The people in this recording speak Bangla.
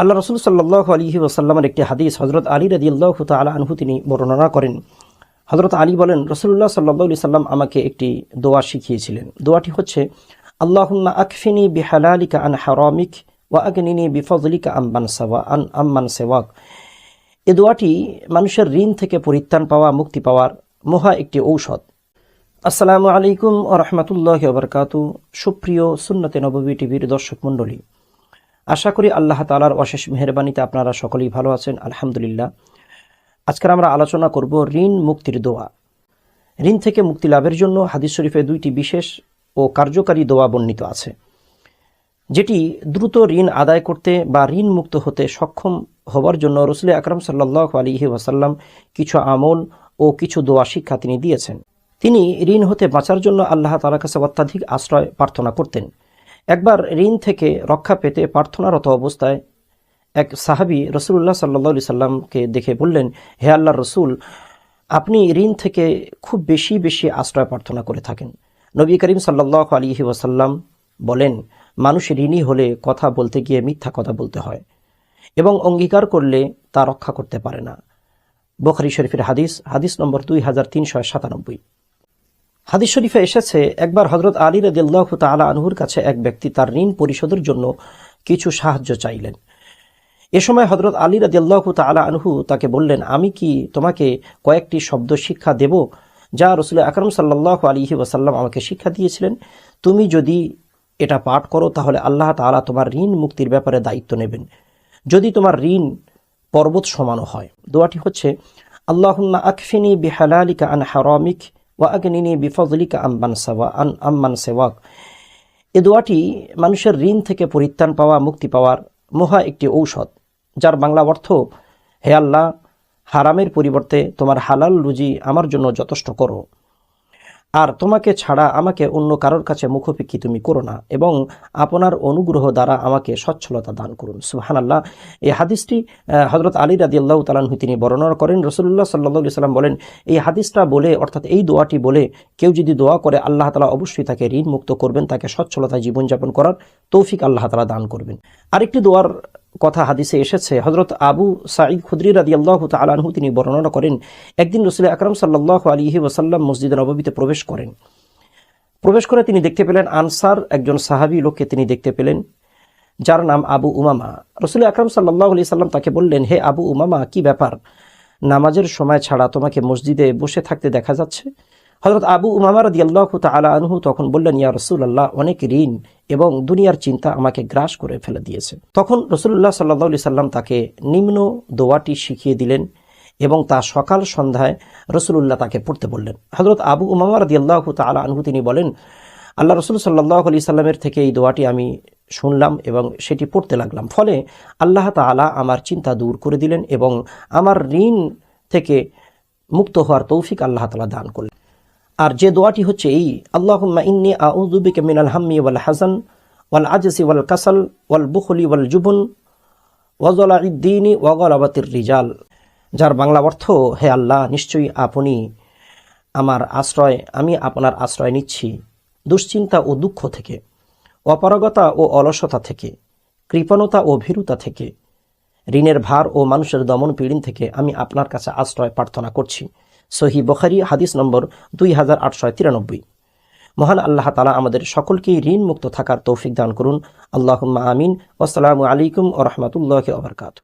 আল্লাহ রসুল সাল্লাহ আলহি ওসাল্লামের একটি হাদিস হজরত আলী রাদিয়াল্লাহু তালা আনহু তিনি বর্ণনা করেন। হজরত আলী বলেন রসুল্লাহ সাল্লাহ আলি সাল্লাম আমাকে একটি দোয়া শিখিয়েছিলেন। দোয়াটি হচ্ছে, আল্লাহুম্মা আকফিনি বিহালালিকা আন হারামিক ওয়া আগনিনি বিফজলিকা আম্বান সাওয়া, আন আম্মান সেওয়াক। এ দোয়াটি মানুষের ঋণ থেকে পরিত্রাণ পাওয়া, মুক্তি পাওয়ার মহা একটি ঔষধ। আসসালামু আলাইকুম ও রহমতুল্লাহ সুপ্রিয় সুন্নতে নববী টিভির দর্শক মণ্ডলী আশা করি আল্লাহ তালার অশেষ মেহরবানিতে আপনারা সকলেই ভালো আছেন, আলহামদুলিল্লাহ। আজকের আমরা আলোচনা করব ঋণ মুক্তির দোয়া। ঋণ থেকে মুক্তি লাভের জন্য হাদিস শরীফে দুইটি বিশেষ ও কার্যকারী দোয়া বর্ণিত আছে, যেটি দ্রুত ঋণ আদায় করতে বা ঋণ মুক্ত হতে সক্ষম হবার জন্য রসুল আকরম সাল্লাহ আলিহি ওয়াসাল্লাম কিছু আমল ও কিছু দোয়া শিক্ষা তিনি দিয়েছেন। তিনি ঋণ হতে বাঁচার জন্য আল্লাহ তালার কাছে অত্যাধিক আশ্রয় প্রার্থনা করতেন। একবার ঋণ থেকে রক্ষা পেতে প্রার্থনারত অবস্থায় এক সাহাবি রসুল্লাহ সাল্লা সাল্লামকে দেখে বললেন, হে আল্লাহ রসুল, আপনি ঋণ থেকে খুব বেশি বেশি আশ্রয় প্রার্থনা করে থাকেন। নবী করিম সাল্লাহ আলিহি ওয়াসাল্লাম বলেন, মানুষ ঋণী হলে কথা বলতে গিয়ে মিথ্যা কথা বলতে হয় এবং অঙ্গীকার করলে তা রক্ষা করতে পারে না। বখারি শরীফের হাদিস হাদিস নম্বর দুই হাজার তিনশো সাতানব্বই। হাদিস শরীফে এসেছে, একবার হজরত আলী রদিল্লাহ তালা আনহুর কাছে এক ব্যক্তি তার ঋণ পরিশোধের জন্য কিছু সাহায্য চাইলেন। এ সময় হজরত আলী রদিল্লাহ তালা আনহু তাকে বললেন, আমি কি তোমাকে কয়েকটি শব্দ শিক্ষা দেব যা রসুল আকরম সাল্লাহ আলিহি ওয়াসাল্লাম আমাকে শিক্ষা দিয়েছিলেন? তুমি যদি এটা পাঠ করো, তাহলে আল্লাহ তালা তোমার ঋণ মুক্তির ব্যাপারে দায়িত্ব নেবেন। যদি তোমার ঋণ পর্বত সমানও হয়। দোয়াটি হচ্ছে, আল্লাহুম্মা আকফিনি বিহালালিকা আন হারামিক ওয়া আগনিনি বিফজলিকা আম্বান সাওয়া, আন আম্মান সেওয়াক। এ দোয়াটি মানুষের ঋণ থেকে পরিত্রাণ পাওয়া, মুক্তি পাওয়ার মহা একটি ঔষধ, যার বাংলা অর্থ, হে আল্লাহ, হারামের পরিবর্তে তোমার হালাল রুজি আমার জন্য যথেষ্ট করো। আর তোমাকে ছাড়া আমাকে অন্য কারোর কাছে মুখোপেক্ষী তুমি করো না এবং আপনার অনুগ্রহ দ্বারা আমাকে সচ্ছলতা দান করুন। সুহান আল্লাহ এই হাদিসটি হজরত আলী রাদি আল্লাহ তালাহু তিনি বর্ণনা করেন। রসুল্লাহ সাল্লা সাল্লাম বলেন, এই হাদিসটা বলে, অর্থাৎ এই দোয়াটি বলে, কেউ যদি দোয়া করে, আল্লাহ তালা অবশ্যই তাকে ঋণ মুক্ত করবেন, তাকে সচ্ছলতা জীবনযাপন করার তৌফিক আল্লাহ তালা দান করবেন। আরেকটি দোয়ার কথা হাদিসে এসেছে হজরত আবু সাঈদ খুদ্রি রাদি আল্লাহ তালাহু তিনি বর্ণনা করেন, একদিন রসুল আকরম সাল্লাহ আলিহি ওসাল্লাম মসজিদ নবীতে প্রবেশ করেন। প্রবেশ করে তিনি দেখতে পেলেন আনসার, একজন সাহাবি লোককে তিনি দেখতে পেলেন, যার নাম আবু উমামা। রসুল আকরম সাল্লাহ আলি সাল্লাম তাকে বললেন, হে আবু উমামা, কি ব্যাপার? নামাজের সময় ছাড়া তোমাকে মসজিদে বসে থাকতে দেখা যাচ্ছে? হজরত আবু উমামার দিয়াল্লাহ তালা আনহু তখন বললেন, ইয়া রসুল আল্লাহ অনেক ঋণ এবং দুনিয়ার চিন্তা আমাকে গ্রাস করে ফেলে দিয়েছে। তখন রসুল্লাহ সাল্লাহ সাল্লাম তাকে নিম্ন দোয়াটি শিখিয়ে দিলেন এবং তা সকাল সন্ধ্যায় রসুল্লাহ তাকে পড়তে বললেন। হজরত আবু উমামার দিয়াল্লাহ তালা আনহু তিনি বলেন, আল্লাহ রসুল সাল্লাহ আলি সাল্লামের থেকে এই দোয়াটি আমি শুনলাম এবং সেটি পড়তে লাগলাম। ফলে আল্লাহ তালা আমার চিন্তা দূর করে দিলেন এবং আমার ঋণ থেকে মুক্ত হওয়ার তৌফিক আল্লাহ তালা দান করলেন। আর যে দোয়াটি হচ্ছে এই, আল্লাহুম্মা ইন্নি আউযুবিকা মিনাল হাম্মি ওয়াল হাসান ওয়াল আজসি ওয়াল কাসাল, ওয়াল বুখলি ওয়াল জুবন ওয়াজলাইদ্দিনী ওয়াগলাবাতির রিজাল। যার বাংলা অর্থ, হে আল্লাহ, নিশ্চয়ই আপনি আমার আশ্রয়, আমি আপনার আশ্রয় নিচ্ছি দুশ্চিন্তা ও দুঃখ থেকে, অপারগতা ও অলসতা থেকে, কৃপণতা ও ভীরুতা থেকে, ঋণের ভার ও মানুষের দমন পীড়ন থেকে আমি আপনার কাছে আশ্রয় প্রার্থনা করছি। সহি বখারি, হাদিস নম্বর দুই হাজার আটশো তিরানব্বই। মহান আল্লাহ তালা আমাদের সকলকেই ঋণ মুক্ত থাকার তৌফিক দান করুন। আল্লাহ আমিন। আসসালামু আলাইকুম ও রহমতুল্লাহ